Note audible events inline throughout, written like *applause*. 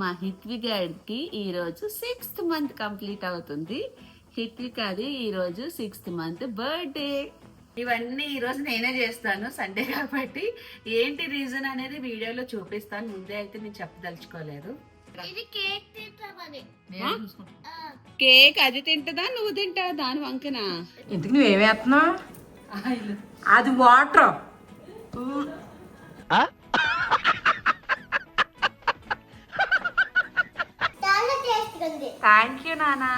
మా హిత్వికాడికి ఈరోజు sixth month complete అవుతుంది. హిత్వికాది ఈరోజు సిక్స్త్ మంత్ బర్త్డే. ఇవన్నీ ఈరోజు నేనే చేస్తాను సండే కాబట్టి. ఏంటి రీజన్ అనేది వీడియోలో చూపిస్తాను ముందే అయితే నేను చెప్పదలుచుకోలేదు. ఇది కేక్ అది. తింటదా నువ్వు తింటావా దాని వంకన? ఇంతకు నువ్వేమేస్తున్నావు అది వాటర్ థ్యాంక్ యూ నానా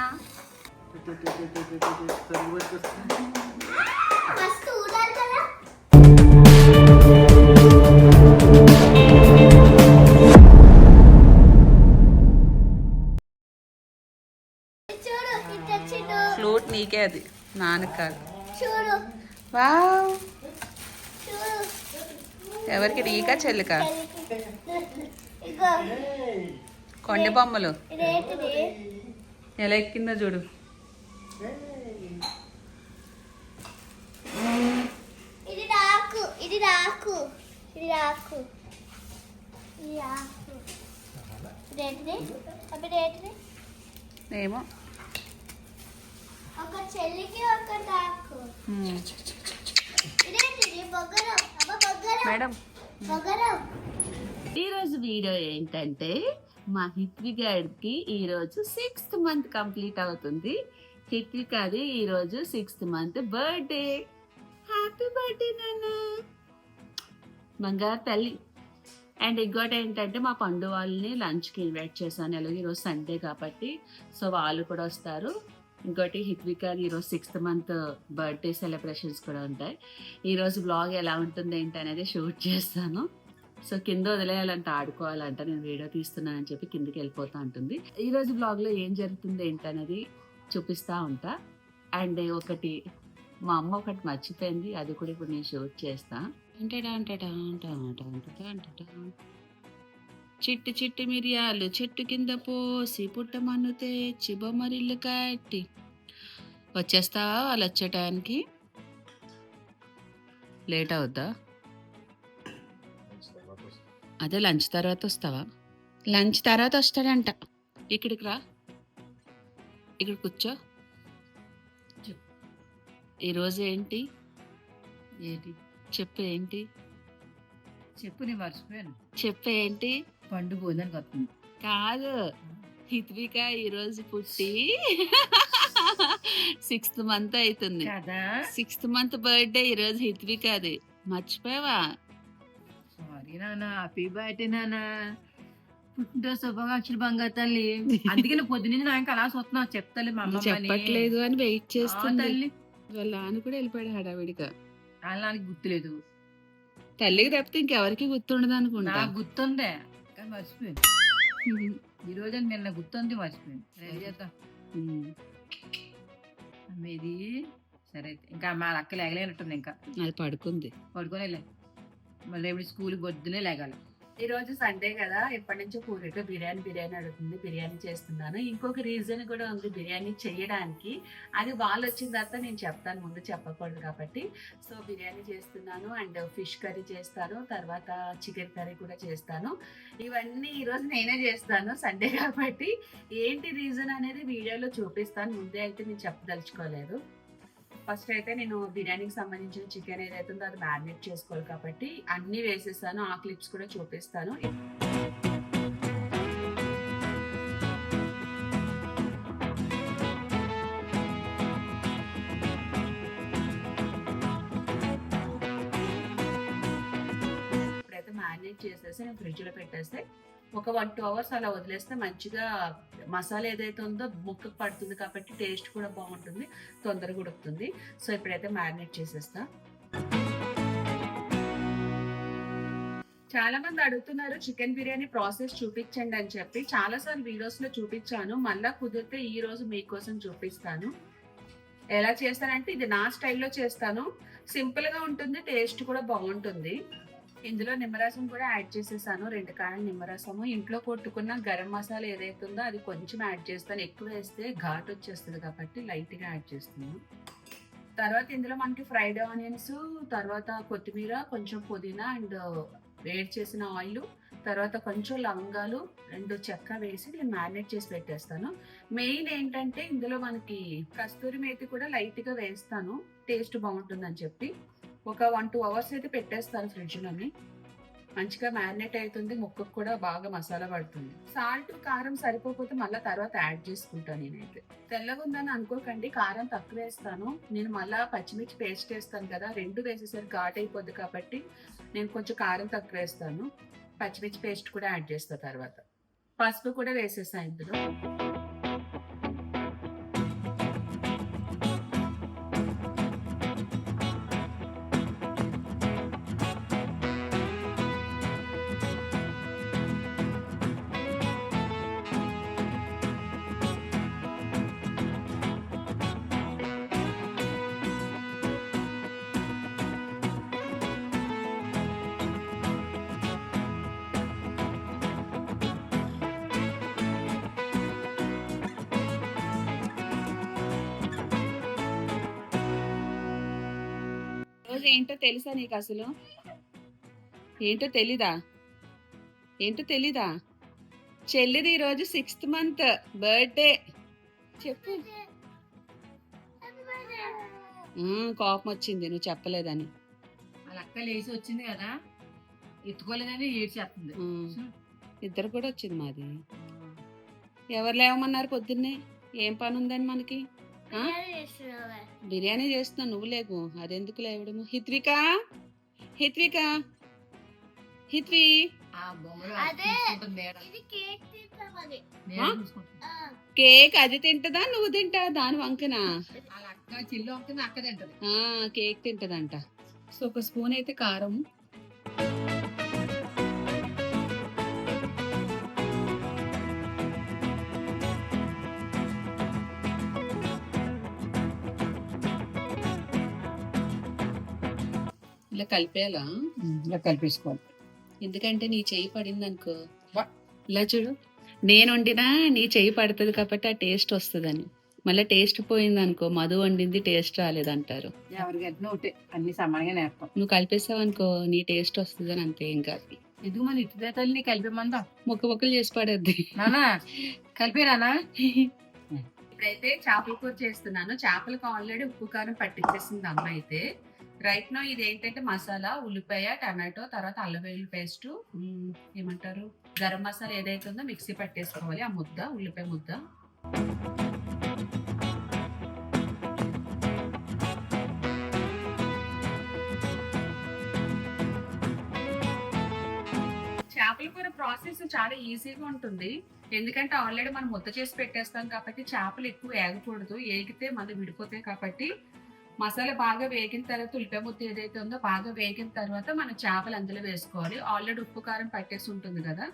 ఫ్లూట్ నీకే అది. నాన్నకు కాదు. వావ్ ఎవరికి? నీకా చెల్లికా? కొండ బొమ్మలు. ఎలా ఎక్కిందో చూడు. ఇది నాకు ఇది నాకు ఇది నాకు ఇది ఇదేంటిది? ఏమో. ఒక చెల్లికి ఒక బొగ్గరం. మేడం. ఈరోజు వీడియో ఏంటంటే మా హిత్వికాడికి ఈరోజు సిక్స్త్ మంత్ కంప్లీట్ అవుతుంది. హిత్వికాది ఈరోజు sixth month birthday. Happy birthday నాన్న. బంగారు తల్లి. అండ్ ఇంకోటి ఏంటంటే మా పండు వాళ్ళని లంచ్కి ఇన్వైట్ చేశాను. అలాగే ఈరోజు సండే కాబట్టి. సో వాళ్ళు కూడా వస్తారు. ఇంకోటి హిత్విక ఈరోజు సిక్స్త్ మంత్ బర్త్డే సెలబ్రేషన్స్ కూడా ఉంటాయి. ఈరోజు బ్లాగ్ ఎలా ఉంటుంది ఏంటి అనేది షూట్ చేస్తాను. సో కింద వదిలేయాలంట ఆడుకోవాలంట నేను వీడియో తీస్తున్నానని చెప్పి కిందకి వెళ్ళిపోతా ఉంటుంది ఈరోజు బ్లాగ్లో ఏం జరుగుతుంది ఏంటనేది చూపిస్తా ఉంటా. అండ్ ఒకటి మా అమ్మ ఒకటి మర్చిపోయింది అది కూడా ఇప్పుడు నేను షూట్ చేస్తా. చిట్టి చిట్టి మిరియాలు చెట్టు కింద పోసి పుట్టమన్ను తెచ్చి బొమ్మరిల్లు కట్టి వచ్చేస్తావా వాళ్ళు వచ్చే టైంకి లేట్ అవుద్దా? అదే లంచ్ తర్వాత వస్తావా? లంచ్ తర్వాత వస్తాడంట. ఇక్కడికి రా. ఇక్కడ కూర్చో. ఈరోజు ఏంటి? ఏంటి? చెప్పు ఏంటి? చెప్పు నేను మర్చిపోయాను. చెప్పు ఏంటి? పండు భోజనానికి వస్తుంది కాదు. హిత్విక ఈరోజు పుట్టి సిక్స్త్ మంత్ అవుతుంది. కదా. సిక్స్త్ మంత్ బర్త్డే ఈరోజు హిత్వికది. మర్చిపోయావా? నాన్న హ్యాపీ బర్త్డే నాన్న పుట్టినరోజు శుభాకాంక్షలు బంగారు తల్లి. అందుకే నువ్వు పొద్దున్నే నాకు అలా చూస్తున్నావు చెప్తాలి మా అమ్మ చెప్పట్లేదు అని వెయిట్ చేస్తుంది. తల్లి. వాళ్ళ నాన్న కూడా వెళ్ళిపోయాడు హడావిడిగా. వాళ్ళ నాకు గుర్తులేదు. తల్లికి తప్పితే ఇంకెవరికి గుర్తుండదు అనుకుంటా. నాకు గుర్తుందే. కానీ మర్చిపోయాను ఈ రోజు నిన్న గుర్తుంది మర్చిపోయాను రెడీ చేద్దాం. అమ్మేది. సరే అయితే ఇంకా మా అక్క లేగలేనట్టుంది ఇంకా. అది పడుకుంది. పడుకొని వెళ్ళే. మళ్ళీ రేపు స్కూల్ పొద్దునే లేగాలి. ఈరోజు సండే కదా ఎప్పటి నుంచో పూరితో బిర్యానీ బిర్యానీ అడుగుతుంది బిర్యానీ చేస్తున్నాను. ఇంకొక రీజన్ కూడా ఉంది బిర్యానీ చేయడానికి. అది వాళ్ళు వచ్చిన తర్వాత నేను చెప్తాను ముందు చెప్పకూడదు కాబట్టి. సో బిర్యానీ చేస్తున్నాను అండ్ ఫిష్ కర్రీ చేస్తాను తర్వాత చికెన్ కర్రీ కూడా చేస్తాను. ఇవన్నీ ఈరోజు నేనే చేస్తాను సండే *laughs* కాబట్టి. ఏంటి రీజన్ అనేది వీడియోలో చూపిస్తాను ముందే అయితే నేను చెప్పదలుచుకోలేదు. ఫస్ట్ అయితే నేను బిర్యానీకి సంబంధించిన చికెన్ ఏదైతే ఉందో అది మ్యారినేట్ చేసుకోవాలి కాబట్టి అన్ని వేసేసాను. ఆ క్లిప్స్ కూడా చూపిస్తాను. మ్యారినేట్ చేసేసి నేను ఫ్రిడ్జ్లో పెట్టేస్తే ఒక వన్ టూ అవర్స్ అలా వదిలేస్తే మంచిగా మసాలా ఏదైతే ఉందో ముక్కకు పడుతుంది కాబట్టి టేస్ట్ కూడా బాగుంటుంది తొందరగా ఉడుకుతుంది. సో ఇప్పుడైతే మ్యారినేట్ చేసేస్తా. చాలా మంది అడుగుతున్నారు చికెన్ బిర్యానీ ప్రాసెస్ చూపించండి అని చెప్పి. చాలా సార్లు వీడియోస్లో చూపించాను. మళ్ళా కుదిరితే ఈ రోజు మీకోసం చూపిస్తాను. ఎలా చేస్తానంటే ఇది నా స్టైల్లో చేస్తాను. సింపుల్గా ఉంటుంది టేస్ట్ కూడా బాగుంటుంది. ఇందులో నిమ్మరసం కూడా యాడ్ చేసేసాను. రెండు కాయల నిమ్మరసము. ఇంట్లో కొట్టుకున్న గరం మసాలా ఏదైతే ఉందో అది కొంచెం యాడ్ చేస్తాను. ఎక్కువ వేస్తే ఘాట్ వచ్చేస్తుంది కాబట్టి లైట్గా యాడ్ చేస్తున్నాను. తర్వాత ఇందులో మనకి ఫ్రైడ్ ఆనియన్స్ తర్వాత కొత్తిమీర కొంచెం పుదీనా అండ్ వేడి చేసిన ఆయిల్ తర్వాత కొంచెం లవంగాలు రెండు చెక్క వేసి నేను మ్యారినేట్ చేసి పెట్టేస్తాను. మెయిన్ ఏంటంటే ఇందులో మనకి కస్తూరి మేతి కూడా లైట్గా వేస్తాను. టేస్ట్ బాగుంటుందని చెప్పి. ఒక వన్ టూ అవర్స్ అయితే పెట్టేస్తాను ఫ్రిడ్జ్లోని. మంచిగా మ్యారినేట్ అవుతుంది ముక్కకు కూడా బాగా మసాలా పడుతుంది. సాల్ట్ కారం సరిపోకపోతే మళ్ళీ తర్వాత యాడ్ చేసుకుంటాను నేనైతే. తెల్లగా ఉందని అనుకోకండి కారం తక్కువ వేస్తాను. నేను మళ్ళా పచ్చిమిర్చి పేస్ట్ వేస్తాను కదా రెండు వేసేసరికి ఘాట్ అయిపోద్ది కాబట్టి నేను కొంచెం కారం తక్కువ వేస్తాను. పచ్చిమిర్చి పేస్ట్ కూడా యాడ్ చేస్తాను తర్వాత. పసుపు కూడా వేసేస్తాను ఇందులో. తెలుసా నీకు అసలు? ఏంటో తెలీదా? ఏంటో తెలీదా? చెల్లిది ఈరోజు సిక్స్త్ మంత్ బర్త్డే చెప్పు. కోపం వచ్చింది నువ్వు చెప్పలేదని. అక్క లేచి వచ్చింది కదా ఎత్తుకోలేదని ఏడ్చేస్తుంది ఇద్దరు కూడా వచ్చింది మాది. ఎవరు లేవమన్నారు పొద్దున్నే? ఏం పని ఉందని మనకి? బిర్యానీ చేస్తున్నా నువ్వు లేకు. అదెందుకు లేవడము హిత్విక? హిత్విక? హిత్వి? కేక్ అది తింటదా నువ్వు తింటా? దాని వంకనా? కేక్ తింటదంట. సో ఒక స్పూన్ అయితే కారం ఇలా కలిపేయాలా ఇలా కలిపేసుకోవాలి. ఎందుకంటే నీ చెయ్యి పడింది అనుకో. ఇలా చూడు. నేను వండినా నీ చెయ్యి పడుతుంది కాబట్టి ఆ టేస్ట్ వస్తుందని. మళ్ళీ టేస్ట్ పోయింది అనుకో మధు వండింది టేస్ట్ రాలేదంటారు. ఎవరికి ఎట్లా ఒకటే అన్ని సమానంగా నేర్పాం. నువ్వు కలిపేసావు అనుకో నీ టేస్ట్ వస్తుందని అంతే ఏం కాదు. ఎందుకు మన ఇటు తల్లి కలిపేమందా? ముక్క ముక్కలు చేసి పడేద్ది. నానా? కలిపేరానా *laughs* ఇప్పుడైతే చేపల కూర చేస్తున్నాను. చేపలకు ఆల్రెడీ ఉప్పు కారం పట్టించేసింది అమ్మ అయితే. రైట్ నో ఇది ఏంటంటే మసాలా ఉల్లిపాయ టమాటో తర్వాత అల్లవేలు పేస్ట్ ఏమంటారు? గరం మసాలా ఏదైతే ఉందో మిక్సీ పట్టేసుకోవాలి ఆ ముద్ద ఉల్లిపాయ ముద్ద. చేపల కూర ప్రాసెస్ చాలా ఈజీగా ఉంటుంది. ఎందుకంటే ఆల్రెడీ మనం ముద్ద చేసి పెట్టేస్తాం కాబట్టి చేపలు ఎక్కువ ఏగకూడదు ఏగితే మళ్ళీ విడిపోతాయి కాబట్టి మసాలా బాగా వేగిన తర్వాత ఉల్లిపాయ ముద్ద ఏదైతే ఉందో బాగా వేగిన తర్వాత మనం చేపలు అందులో వేసుకోవాలి. ఆల్రెడీ ఉప్పు కారం పట్టేసి ఉంటుంది కదా.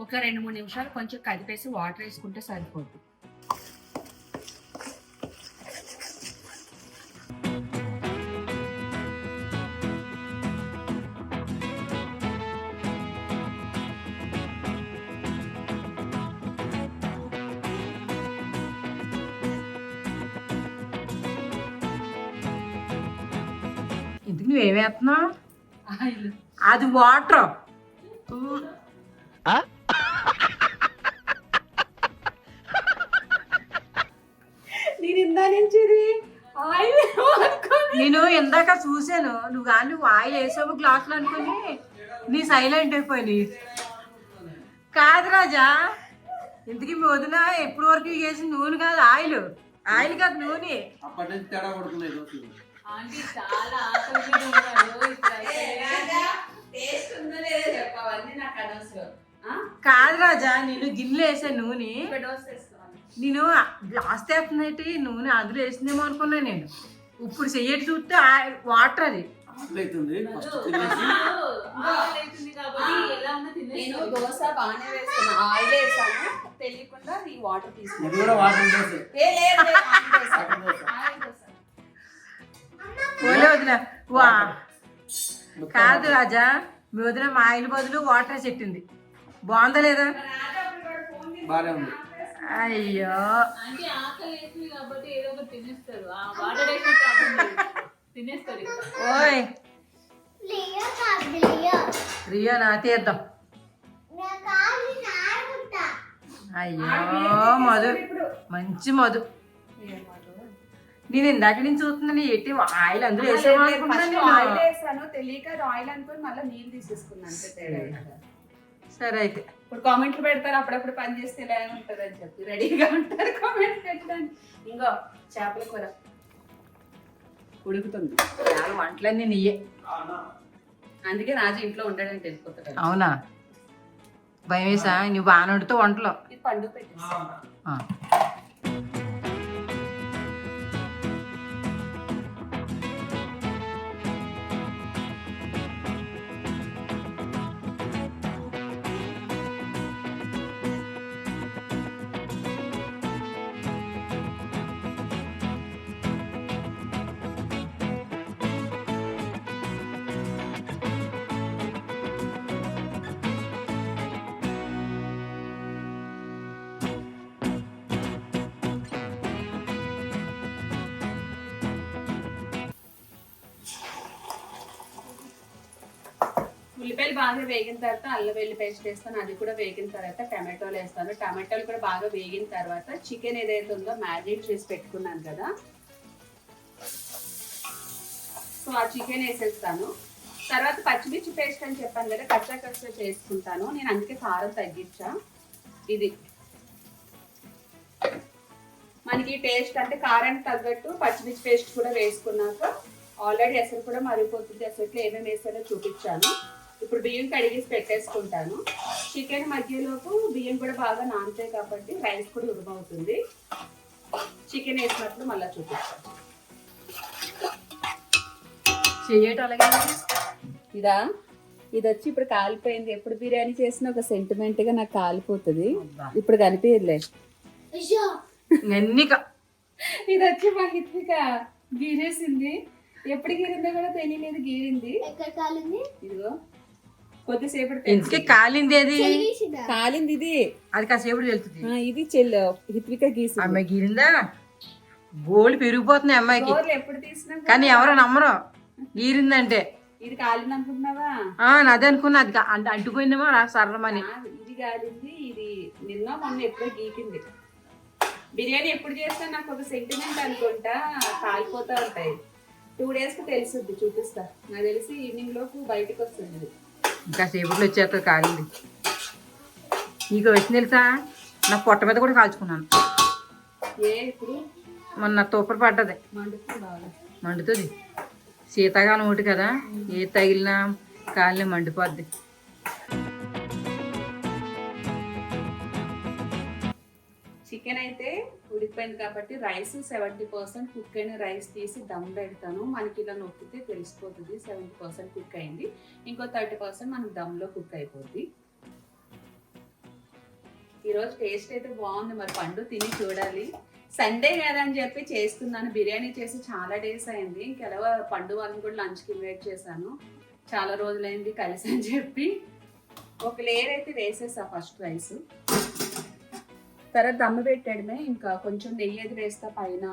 ఒక రెండు మూడు నిమిషాలు కొంచెం కదిపేసి వాటర్ వేసుకుంటే సరిపోతుంది అది వాటర్. నేను ఇందా నుంచి నేను ఇందాక చూశాను. నువ్వు కానీ నువ్వు ఆయిల్ వేసావు గ్లాసులు అనుకుని నీ సైలెంట్ అయిపోయి కాదు రాజా ఇంతకీ మీ వదిన ఎప్పటి వరకు వేసిన నూనె కాదు ఆయిల్. ఆయిల్ కాదు నూనె. అప్పటి నుంచి తేడా కొడుతున్నాయి రోజు టేస్ట్ ఉందో లేదో చెప్పవన్నీ నాకు అనవసరం. ఆ? కాదు రాజా నేను గిన్నెలో వేసా నూనె. నేను గ్లాస్ తేపుతున్నట్టు నూనె అందులో వేసిందేమో అనుకున్నా నేను. ఇప్పుడు చెయ్యటి చూస్తే ఆ- వాటర్ అది. అవుతుంది. ఫస్ట్ తినేసి. నేను దోశ బాగానే వేస్తాను ఆయిల్ వేసాను. తెలియకుండా ఈ వాటర్ తీసుకున్నాను. *laughs* వదిన వా. కాదు రాజా మీ వదిన మా ఆయిల్ బదులు వాటర్ చెట్టింది. బాగుందా లేదా? బాగానే ఉంది. అయ్యో. ఓయ్. రియో నా తీద్దాం. నా కాలి నాడుకుంటా అయ్యో మధు. మంచి మధు. నేను ఇందాక నుంచి చూస్తున్నాను ఏంటి ఆయిల్ అందులో. ఆయిల్ వేసాను తెలియక ఆయిల్ అనుకుని మళ్ళీ నీళ్ళు తీసేసుకున్నాను సరే అయితే. ఇప్పుడు కామెంట్లు పెడతారు అప్పుడప్పుడు పని చేస్తే ఇలా ఉంటుంది అని చెప్పి రెడీగా ఉంటారు కామెంట్ పెట్టడానికి. ఇంకో చేపల కూర. ఉడుకుతుంది. చాలా వంటలన్నీ నీయే. అందుకే రాజు ఇంట్లో ఉండడానికి వెళ్ళిపోతాడు అవునా? భయం వేసా నువ్వు బాగా వండుతూ వంటలు. ఇది పండు పెట్టేసి ఉల్లిపాయలు బాగా వేగిన తర్వాత అల్లం వెల్లి పేస్ట్ వేస్తాను అది కూడా వేగిన తర్వాత టమాటోలు వేస్తాను. టమాటోలు కూడా బాగా వేగిన తర్వాత చికెన్ ఏదైతే ఉందో మ్యారినేట్ చేసి పెట్టుకున్నాను కదా. సో ఆ చికెన్ వేసేస్తాను. తర్వాత పచ్చిమిర్చి పేస్ట్ అని చెప్పాను కదా కచ్చా కచ్చా చేసుకుంటాను. నేను అందుకే కారం తగ్గించా. ఇది. మనకి టేస్ట్ అంటే కారానికి తగ్గట్టు పచ్చిమిర్చి పేస్ట్ కూడా వేసుకున్నాక ఆల్రెడీ ఎసరు కూడా మరిగిపోతుంది. అసలు ఏమేమి వేసారో చూపించాను. ఇప్పుడు బియ్యం కడిగేసి పెట్టేసుకుంటాను. చికెన్ మధ్యలోపు బియ్యం కూడా బాగా నానుతాయి కాబట్టి రైస్ కూడా ఉడమవుతుంది చికెన్ వేసినప్పుడు మళ్ళీ చూపిస్తాను. చెయ్యటం అలాగే ఇదా? ఇది వచ్చి ఇప్పుడు కాలిపోయింది. ఎప్పుడు బిర్యానీ చేసినా ఒక సెంటిమెంట్గా నాకు కాలిపోతుంది. ఇప్పుడు కనిపించలే ఇది వచ్చి మా హిత్విక గీరేసింది. ఎప్పుడు గీరిందో కూడా తెలియలేదు గీరింది. ఎక్కడ కాలింది? ఇదిగో. కొద్దిసేపటి ఇంతకీ కాలింది ఏది? చెరిగేసిందా కాలింది ఇది. అది కాసేపు వెళ్తుంది. ఆ, ఇది చెల్లి హిత్విక గీసింది. అమ్మాయి గీరిందా? గోల్డ్ పెరిగిపోతున్నాయి అమ్మాయికి. గోర్లు ఎప్పుడు తీసినా కానీ ఎవరు నమ్మరు. గీరిందంటే. ఇది కాలింది అనుకుంటున్నావా? ఆ, నాదే అనుకున్నా. అది అంటే అంటుపోయిందేమో రా సర్రమని ఇది కాలింది ఇది నిన్న మొన్న ఎప్పుడో గీకింది. బిర్యానీ ఎప్పుడు చేస్తా? నాకు ఒక సెంటిమెంట్ అనుకుంటా. కాలిపోతా ఉంటాయి. టూ డేస్కి తెలుసుద్ది చూపిస్తా. నాకు తెలిసి ఈవినింగ్ లోపు బయటకు వస్తుంది. ఇంకా సేపట్లో వచ్చేస్తుంది కాలింది. నీకు వచ్చింది తెలుసా? నా పొట్ట మీద కూడా కాల్చుకున్నాను. మొన్న తూపర్ పడ్డది. మండుతుంది శీతాకాలం ఒకటి కదా ఏ తగిలినా కాలిన మండిపోద్ది. ఉడికిపోయింది కాబట్టి రైస్ సెవెంటీ పర్సెంట్ కుక్ అయిన రైస్ తీసి దమ్ పెడతాను. మనకి ఇలా నొక్కితే తెలిసిపోతుంది. సెవెంటీ పర్సెంట్ కుక్ అయింది. ఇంకో థర్టీ పర్సెంట్ మనకు దమ్లో కుక్ అయిపోద్ది. ఈరోజు టేస్ట్ అయితే బాగుంది. మరి పండు తిని చూడాలి. సండే కదా అని చెప్పి చేస్తున్నాను. బిర్యానీ చేసి చాలా డేస్ అయింది. ఇంకెలా పండు వాళ్ళని కూడా లంచ్కి ఇన్వైట్ చేశాను. చాలా రోజులైంది కలిసి అని చెప్పి. ఒక లేయర్ అయితే వేసేసా ఫస్ట్ రైస్ తర్వాత దమ్ము పెట్టడమే. ఇంకా కొంచెం నెయ్యి అది వేస్తా పైన.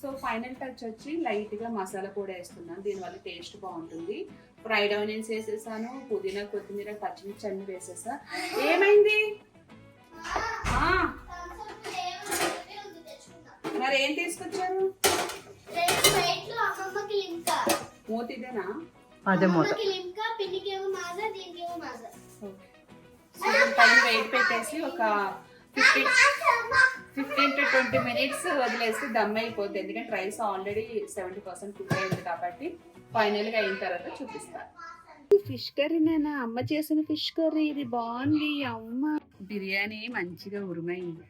సో ఫైనల్ టచ్ వచ్చి లైట్గా మసాలా పొడి వేస్తున్నాను దీనివల్ల టేస్ట్ బాగుంటుంది. ఫ్రైడ్ ఆనియన్స్ వేసేసాను. పుదీనా కొత్తిమీర పచ్చిమిర్చి అన్ని వేసేసా. ఏమైంది? ఆ, మరి ఏం తీసుకొచ్చారు? మూతిదేనా? అదే మూత. అమ్మమ్మకి లింకా పిన్నికేమో మాజా దీనికేమో మాజా. సో పైన వెయిట్ పెట్టేసి ఒక fifteen fifteen to twenty minutes వదిలేసి దమ్ అయిపోద్ది. ఎందుకంటే rice already seventy percent cook అయింది కాబట్టి ఫైనల్గా అయిన తర్వాత చూపిస్తాను ఫిష్ కర్రీనేనా అమ్మ చేసిన ఫిష్ కర్రీ ఇది బాగుంది. అమ్మ. బిర్యానీ మంచిగా ఉరిమైంది.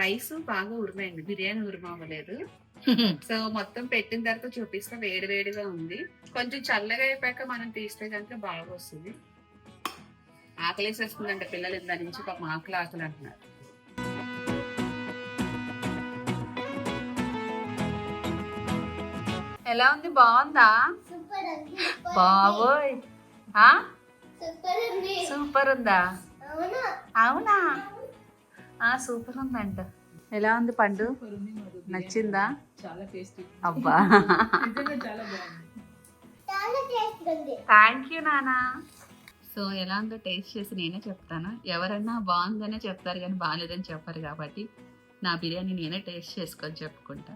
రైస్ బాగా ఉరిమైంది. బిర్యానీ ఉరిమవ్వలేదు. *laughs* సో మొత్తం పెట్టిన తర్వాత చూపిస్తే వేడి వేడిగా ఉంది. కొంచెం చల్లగా అయిపోయాక మనం తీస్తే కనుక బాగా వస్తుంది. ఆకలేసేస్తుందంట పిల్లలు ఇందా నుంచి పాపం ఆకలి ఆకలి అంటున్నారు. ఎలా ఉంది? బాగుందా? బాబోయ్? సూపర్ ఉందా? అవునా. అవునా? ఆ సూపర్ ఉందంట. ఎలా ఉంది పండు? నచ్చిందా? చాలా టేస్టీ అబ్బా. నిజంగా చాలా బాగుంది. చాలా టేస్ట్ ఉంది. థ్యాంక్ యూ నానా. సో ఎలా ఉందో టేస్ట్ చేసి నేనే చెప్తాను. ఎవరన్నా బాగుందనే చెప్తారు కానీ బాగాలేదని చెప్పారు కాబట్టి నా బిర్యానీ నేనే టేస్ట్ చేసుకొని చెప్పుకుంటా.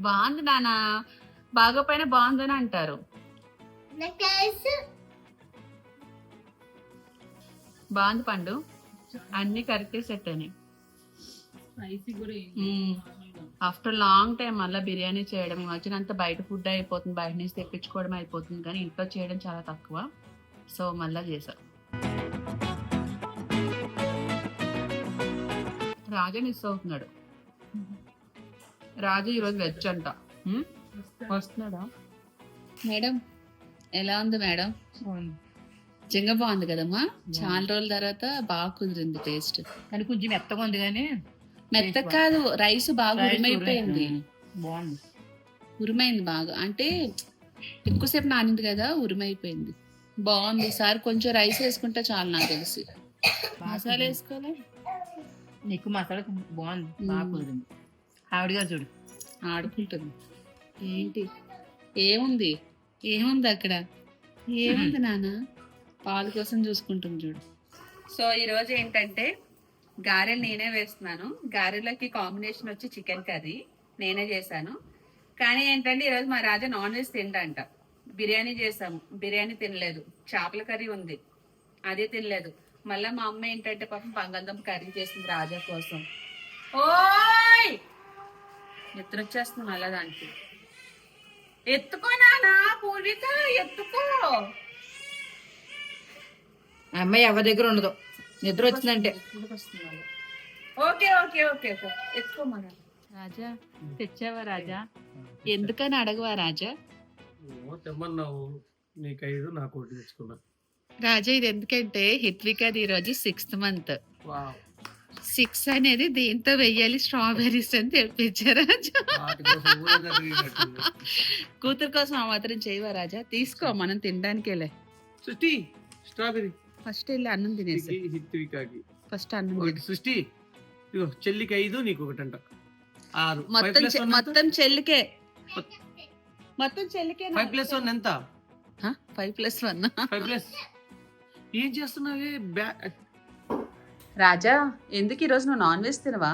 బాగుంది నానా. బాగోపోయినా బాగుందని అంటారు. బాగుంది పండు. అన్ని కరెక్ట్ సెట్ అయినాయి మ్మ్. ఆఫ్టర్ లాంగ్ టైం మళ్ళీ బిర్యానీ చేయడం ఈ మధ్యన అంతా బయట ఫుడ్ అయిపోతుంది బయట నుంచి తెప్పించుకోవడం అయిపోతుంది కానీ ఇంట్లో చేయడం చాలా తక్కువ. సో మళ్ళీ చేసా రాజు మిస్ అవుతున్నాడు. రాజు ఈరోజు వెజ్ అంట? వస్తున్నాడా? మేడం ఎలా ఉంది మేడం? నిజంగా బాగుంది కదమ్మా. చాలా రోజుల తర్వాత బాగా కుదిరింది టేస్ట్ కానీ కొంచెం మెత్తగా ఉంది కానీ మెత్త కాదు రైస్ బాగా ఉరిమైపోయింది బాగుంది. ఉరిమైంది బాగా. అంటే ఎక్కువసేపు నానింది కదా ఉరిమైపోయింది బాగుంది. ఈసారి కొంచెం రైస్ వేసుకుంటే చాలు నాకు తెలిసి. మసాలా వేసుకోలే. నీకు మసాలా బాగుంది. బాగా మ్మ్. కుదిరింది. ఆవిడ గారు చూడు. ఆడుకుంటుంది. ఏంటి? ఏముంది? ఏముంది అక్కడ? ఏముంది నాన్న? పాల కోసం చూసుకుంటుంది చూడు. సో ఈరోజు ఏంటంటే గారెలు నేనే వేస్తున్నాను. గారెలకి కాంబినేషన్ వచ్చి చికెన్ కర్రీ. నేనే చేశాను. కానీ ఏంటంటే ఈరోజు మా రాజా నాన్ వెజ్ తిండంట. బిర్యానీ చేసాము బిర్యానీ తినలేదు. చేపల కర్రీ ఉంది. అదే తినలేదు. మళ్ళీ మా అమ్మ ఏంటంటే పాపం బంగాళదుంప కర్రీ చేసింది రాజా కోసం. ఓయ్! నిద్ర వచ్చేస్తుంది మళ్ళా దానికి. ఎత్తుకో నానా పూర్విక ఎత్తుకో. అమ్మాయి ఎవరి దగ్గర ఉండదు. నిద్ర వచ్చిందంటే. ఓకే ఓకే ఓకే మన రాజా తెచ్చావా రాజా? ఎందుకని అడగవా రాజా? తెమ్మన్నావు. నీకు ఐదు నాకు ఒకటి తెచ్చుకున్నా. రాజా ఇది ఎందుకంటే హిత్వికది ఈరోజు సిక్స్త్ మంత్. వావ్. సిక్స్ అనేది దీంతో వెయ్యాలి స్ట్రాబెర్రీస్ అని తెప్పించారు రాజా. కూతురు కోసం ఆ మాత్రం చేయవా రాజా? తీసుకో మనం తినడానికి వెళ్ళే సృష్టి స్ట్రాబెరీ ఫస్ట్ వెళ్ళి అన్నం తినేసి. హిత్వికాకి. ఫస్ట్ అన్నం. సృష్టి ఇగో చెల్లికి ఐదు నీకు ఒకటి అంట ఆరు. మొత్తం మొత్తం చెల్లికే. మొత్తం చెల్లికే ఫైవ్ ప్లస్ వన్ ఎంత? Five plus one five plus ఏం చేస్తున్నావే? బ్యా రాజా ఎందుకు ఈరోజు నువ్వు నాన్ వెజ్ తినవా?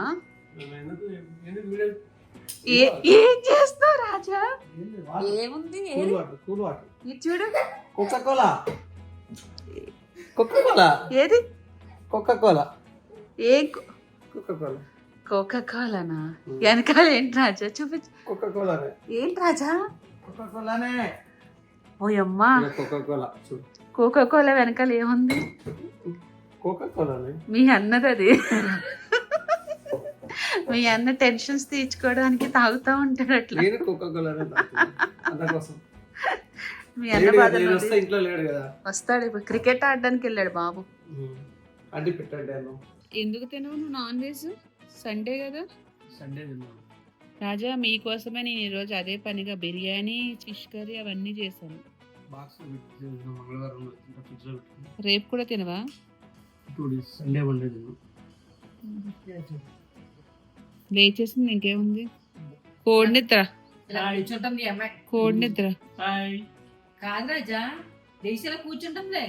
ఏ ఏం చేస్తావు రాజా? ఏముంది? చూడు. కోకా కోలా ఏది? కోకా కోలా ఏ కోకా కోలా కోకా కోలానా వెనకాల ఏంటి రాజా? చూపించు. కోకా ఏంటి రాజా? కోకా కోలానే ఓయమ్మా. కోకా కోలా చూడు కోకా కోలా వెనకాల ఏముంది? కోకా కోలానే మీ అన్నది అది. మీ అన్న టెన్షన్స్ తీర్చుకోవడానికి తాగుతూ ఉంటాడు అట్లా. కోకా అందుకోసం మీ అన్న వస్తే ఇంట్లో లేడు కదా. వస్తాడు. ఇప్పుడు క్రికెట్ ఆడడానికి వెళ్ళాడు బాబు. అడ్డి పెట్టండి అన్నం. ఎందుకు తినవు నువ్వు నాన్ వెజ్ సండే కదా. సండే తిన్నాను. రాజా మీకోసమే నేను ఈరోజు అదే పనిగా బిర్యానీ ఫిష్ కర్రీ అవన్నీ చేశాను. బాక్స్ మంగళవారం రేపు కూడా తినవా? Two days Sunday one day తిన్నాను లేచేసింది ఇంకేముంది? కోడి నిద్ర. కోడి నిద్ర. కాదు రాజా దేశంలో కూర్చుంటాంలే.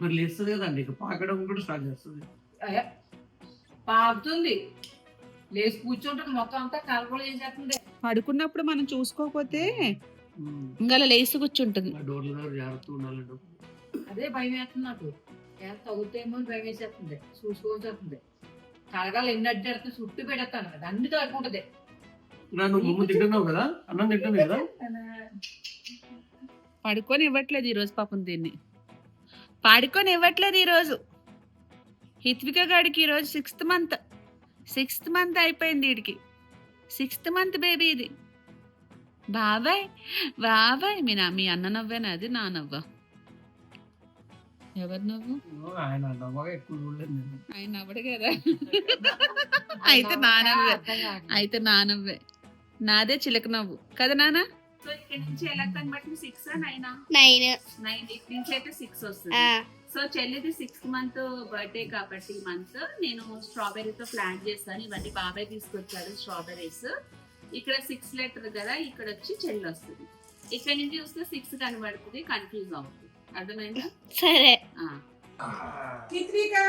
మరి లేస్తుంది కదండి ఇక పాకడం కూడా స్టార్ట్ చేస్తుంది. అయ్యా, పాకుతుంది లేచి కూర్చుంటుంది మొత్తం అంతా కలపలు చేసేస్తుంది. పడుకున్నప్పుడు మనం చూసుకోకపోతే ఇంకా అలా లేచి కూర్చుంటుంది. డోర్ల దగ్గర జాగ్రత్తగా ఉండాలండి అదే భయం వేస్తుంది నాకు. ఎంత తగ్గుతాయేమో అని భయం వేసేస్తుంది. చూసుకోవాల్సి కలగాలి ఎన్ని అడ్డాడుతుంది చుట్టూ పెడతాను కదా అన్ని నువ్వు బొమ్మ తింటున్నావు కదా? అన్నం తింటుంది కదా? పడుకొని ఇవ్వట్లేదు ఈరోజు పాపం దీన్ని. పడుకొని ఇవ్వట్లేదు ఈరోజు. హిత్విక గాడికి ఈరోజు సిక్స్త్ మంత్. సిక్స్త్ మంత్ అయిపోయింది వీడికి సిక్స్త్ మంత్ బేబీ ఇది. బాబాయ్ బాబాయ్ మీ నా మీ అన్న నవ్వేనా అది? నా నవ్వా? ఎవరు నవ్వు? ఆయన నవ్వడు కదా. అయితే నా నవ్వే. అయితే నా నవ్వే. నాదే చిలక నవ్వు. కదా నానా? సో ఇక్కడ నుంచి ఎలా కనబడుతుంది సిక్స్ నైనా నైన్ నైన్ ఇట్ నుంచి అయితే సిక్స్ వస్తుంది. సో చెల్లిది సిక్స్త్ మంత్ బర్త్డే కాబట్టి మంత్ నేను స్ట్రాబెర్రీతో ప్లాన్ చేస్తాను. ఇవన్నీ బాబాయ్ తీసుకొచ్చారు స్ట్రాబెర్రీస్ ఇక్కడ సిక్స్ లెటర్ కదా ఇక్కడ వచ్చి చెల్లి వస్తుంది. ఇక్కడ నుంచి చూస్తే సిక్స్ కనబడుతుంది కన్ఫ్యూజ్ అవుతుంది. అర్థమైందా? సరే. ఇదిగో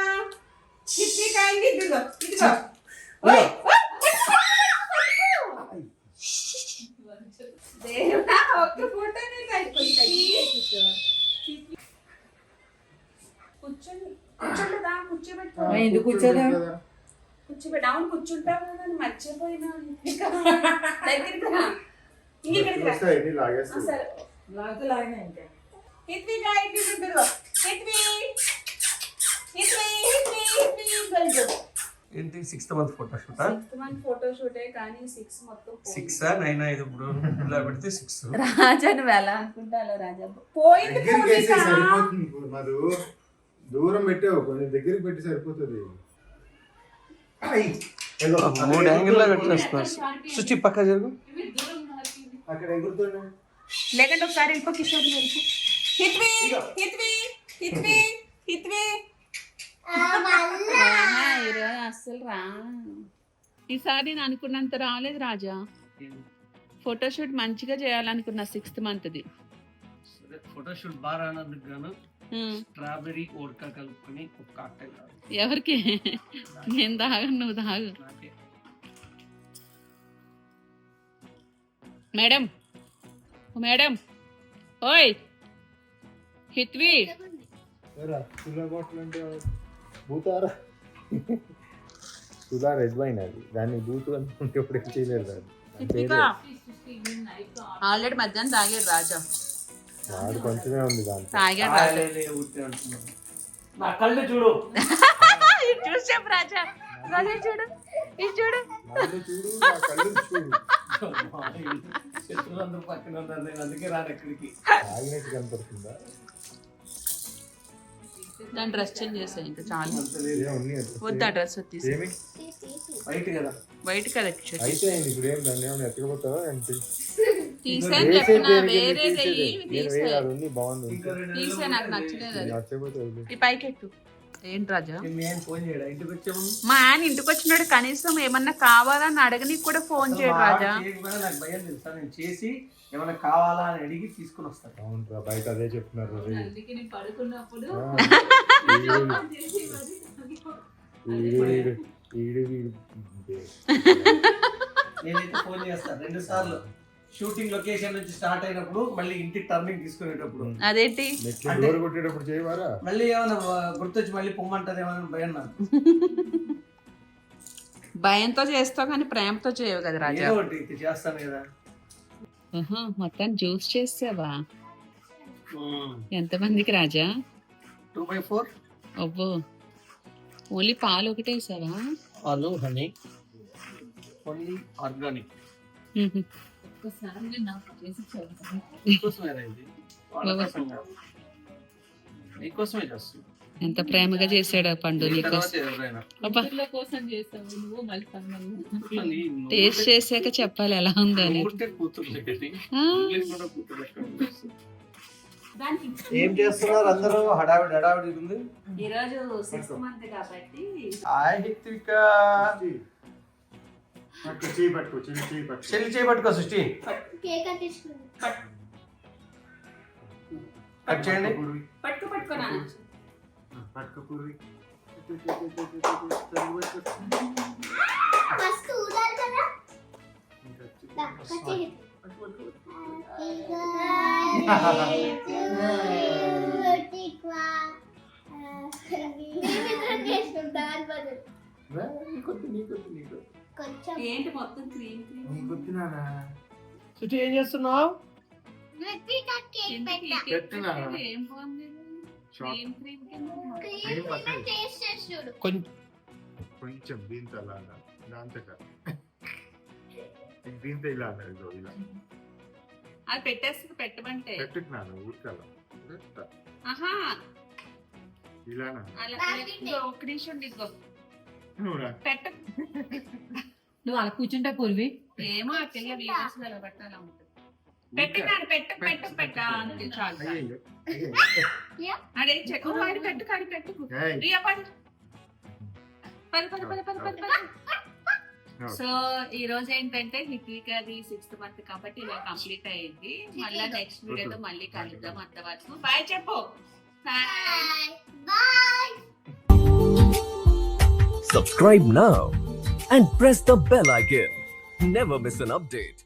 ఇదిగో. ఎందుకు కూర్చోదా కూర్చోబెట్టి. అవును కూర్చుంటావు కదా మర్చిపోయినా దగ్గరికి రా. ఇంక ఇక్కడికి రా. సరే. లాగు లాగినా ఇంకా హిత్విక ఇంటి ఇదిగో హిత్వి హిత్వి హిత్వి హిత్వి వెళ్తూ ఏంటి? సిక్స్త్ మంత్ ఫోటో షూటా సిక్స్త్ మంత్ ఫోటో షూటే కానీ సిక్స్ మొత్తం. సిక్స్ నైన్ ఐదు ఇప్పుడు ఇలా పెడితే సిక్స్ రాజా నువ్వు ఎలా అనుకుంటా అలా రాజా? పోయింది. సరిపోతుంది మధు దూరం పెట్టావు కొంచెం దగ్గరికి పెట్టి సరిపోతుంది. మూడు యాంగిల్ లా కట్టేస్తున్నారు సుచి పక్క జరుగు. అక్కడ ఎగురుతున్నా లేకంటే ఒకసారి వెళ్ళిపో కిషోర్ వెళ్ళిపో. హిత్వి! హిత్వి! హిత్వి! హిత్వి! ఆహా, ఈరోజు అస్సలు రా ఈసారి నేను అనుకున్నంత రాలేదు రాజా. ఫోటోషూట్ మంచిగా చేయాలనుకున్నా సిక్స్త్ మంత్ది ఫోటో షూట్ బాగా రానందుకు గాను స్ట్రాబెరీ ఓడ్కా కలుపుకొని ఒక కాక్టైల్ ఎవరికి? నేను తాగను నువ్వు తాగు. మేడం ఓ మేడం. ఓయ్ హిత్వి. సుధా బాటిల్ అంటే భూతారా? సుధా రెడ్ వైన్ అది. దాన్ని భూతు అనుకుంటే ఇప్పుడు ఏం చేయలేదు దాన్ని. దాని ఆల్రెడీ మధ్యాహ్నం తాగాడు రాజా. వాడు కొంచెమే ఉంది తాగాడు రాజా. నా కళ్ళు చూడు. *laughs* చూసి చెప్పు రాజా. రాజా చూడు. ఇది చూడు. నన్ను చూడు నా కళ్ళు చూడు. *laughs* శత్రులందరూ పక్కన ఉన్నారు. నేను అందుకే రాను ఎక్కడికి తాగినట్టు కనపడుతుందా? దాని డ్రెస్ చేంజ్ చేసాయి ఇంకా చాలు? వద్దు ఆ డ్రెస్ బయట కదా. వేసేది చెప్పిన? వేరే తీసే నాకు నచ్చలేదు. ఈ ఏంటి రాజా? మీ ఆయన ఫోన్ చేయడా? ఇంటికి వచ్చినాడు కనీసం ఏమన్నా కావాలని అడగనీకి కూడా ఫోన్ చేయడు రాజా. చేయకపోయినా నాకు భయం తెలుసా నేను చేసి ఏమైనా కావాలా అని అడిగి తీసుకుని వస్తాను అవునురా బయట అదే చెప్తున్నారు. అందుకే నేను పడుకున్నప్పుడు *laughs* నేనైతే ఫోన్ చేస్తాను. రెండు సార్లు షూటింగ్ లొకేషన్ నుంచి స్టార్ట్ అయినప్పుడు మళ్ళీ ఇంటి టర్నింగ్ తీసుకునేటప్పుడు. అదేంటి? డోర్ కొట్టేటప్పుడు చేయవారా? మళ్ళీ ఏమైనా గుర్తొచ్చి మళ్ళీ పొమ్మంటది ఏమైనా భయం నాకు. భయంతో చేస్తావు కానీ ప్రేమతో చేయవు కదా రాజా. చేస్తాను కదా. మొత్తం జ్యూస్ చేసావా? ఎంతమందికి రాజా? Two by four. అబ్బో. ఓన్లీ పాలు ఒకటే వేసావా? ఆలు హనీ. Only organic. ఎంత ప్రేమగా చేసాడు ఆ పండు టేస్ట్ చేసాక చెప్పాలి ఎలా ఉంది అని ఏం చేస్తున్నారు అందరూ? హడావిడి హడావిడి ఉంది. ఈరోజు సిక్స్త్ మంత్ కాబట్టి హాయ్ హిత్విక పట్టుకో చేయి పట్టుకో చెల్లి సృష్టి. కట్ చేయండి. పట్టుకో నాన్న. పట్టుకో పూర్వి ఫస్ట్ ఊదాలి కదా దా, కట్ చేయి. మేమిద్దరం చేసినాం దాని బదులు నీకొద్దు నీకొద్దు నీకొద్దు కొంచెం ఏంటి మొత్తం క్రీమ్ క్రీమ్ ఏం చేస్తున్నావు పెట్టినా? కొంచెం దీంతో అలా దాంతో కాదు. దీంతో ఇలా అన్నారు ఇలా. అది పెట్టేస్తుంది పెట్టమంటే. పెట్టుకున్నాను ఊరికలా ఆహా. ఇలా అలా దానికి ఇదిగో, ఒక్క నిమిషం ఇదిగో. పెట్ట నువ్వు అలా కూర్చుంటే పూర్వి ఏమో లో పెట్టాలి? పెట్ట పెట్ట పెట్ట అంతే చాలు. అడే *laughs* చెక్కు ఆడి పెట్టు కాడి పెట్టు. ఏయ్, రియా పది పది పది పది పది పది పది సో ఈ రోజు ఏంటంటే హిత్వికాది సిక్స్త్ మంత్ కాబట్టి ఇలా కంప్లీట్ అయింది మళ్ళీ నెక్స్ట్ వీడియోతో మళ్ళీ కలుద్దాం అంతవరకు బాయ్ చెప్పు. Subscribe now and press the bell icon. Never miss an update.